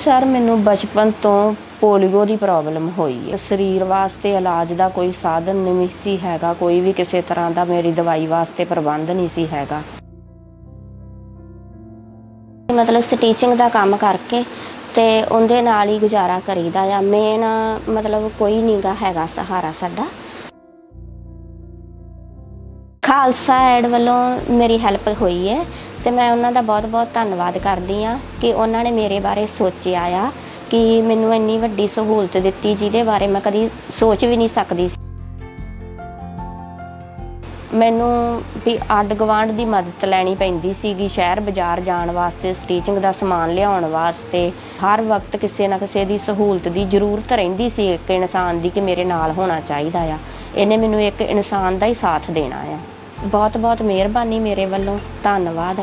Sir, ਮੈਨੂੰ ਬਚਪਨ ਤੋਂ ਪੋਲੀਓ ਦੀ ਪ੍ਰੋਬਲਮ ਹੋਈ ਹੈ। ਸਰੀਰ ਵਾਸਤੇ ਇਲਾਜ ਦਾ ਕੋਈ ਸਾਧਨ ਨਹੀਂ ਸੀ ਹੈਗਾ, ਕੋਈ ਵੀ ਕਿਸੇ ਤਰ੍ਹਾਂ ਦਾ ਮੇਰੀ ਦਵਾਈ ਵਾਸਤੇ ਪ੍ਰਬੰਧ ਨਹੀਂ ਸੀ ਹੈਗਾ। ਮਤਲਬ ਸਟੀਚਿੰਗ ਦਾ ਕੰਮ ਕਰਕੇ ਤੇ ਉਹਦੇ ਨਾਲ ਹੀ ਗੁਜ਼ਾਰਾ ਕਰੀਦਾ ਆ। ਮੇਨ ਮਤਲਬ ਕੋਈ ਨਹੀਂਗਾ ਹੈਗਾ ਸਹਾਰਾ ਸਾਡਾ। ਖਾਲਸਾ ਐਡ ਵੱਲੋਂ ਮੇਰੀ ਹੈਲਪ ਹੋਈ ਹੈ ਤੇ ਮੈਂ ਉਹਨਾਂ ਦਾ ਬਹੁਤ-ਬਹੁਤ ਧੰਨਵਾਦ ਕਰਦੀ ਆ ਕਿ ਉਹਨਾਂ ਨੇ ਮੇਰੇ ਬਾਰੇ ਸੋਚਿਆ ਆ ਕਿ ਮੈਨੂੰ ਇੰਨੀ ਵੱਡੀ ਸਹੂਲਤ ਦਿੱਤੀ ਜਿਹਦੇ ਬਾਰੇ ਮੈਂ ਕਦੀ ਸੋਚ ਵੀ ਨਹੀਂ ਸਕਦੀ ਸੀ। ਮੈਨੂੰ ਵੀ ਅੱਡ ਗਵਾਂਡ ਦੀ ਮਦਦ ਲੈਣੀ ਪੈਂਦੀ ਸੀਗੀ ਸ਼ਹਿਰ ਬਾਜ਼ਾਰ ਜਾਣ ਵਾਸਤੇ ਸਟੀਚਿੰਗ ਦਾ ਸਮਾਨ ਲਿਆਉਣ ਵਾਸਤੇ। ਹਰ ਵਕਤ ਕਿਸੇ ਨਾ ਕਿਸੇ ਦੀ ਸਹੂਲਤ ਦੀ ਜ਼ਰੂਰਤ ਰਹਿੰਦੀ ਸੀ ਇੱਕ ਇਨਸਾਨ ਦੀ ਕਿ ਮੇਰੇ ਨਾਲ ਹੋਣਾ ਚਾਹੀਦਾ ਆ। ਇਹਨੇ ਮੈਨੂੰ ਇੱਕ ਇਨਸਾਨ ਦਾ ਹੀ ਸਾਥ ਦੇਣਾ ਆ। ਬਹੁਤ ਬਹੁਤ ਮਿਹਰਬਾਨੀ ਮੇਰੇ ਵੱਲੋਂ। ਧੰਨਵਾਦ।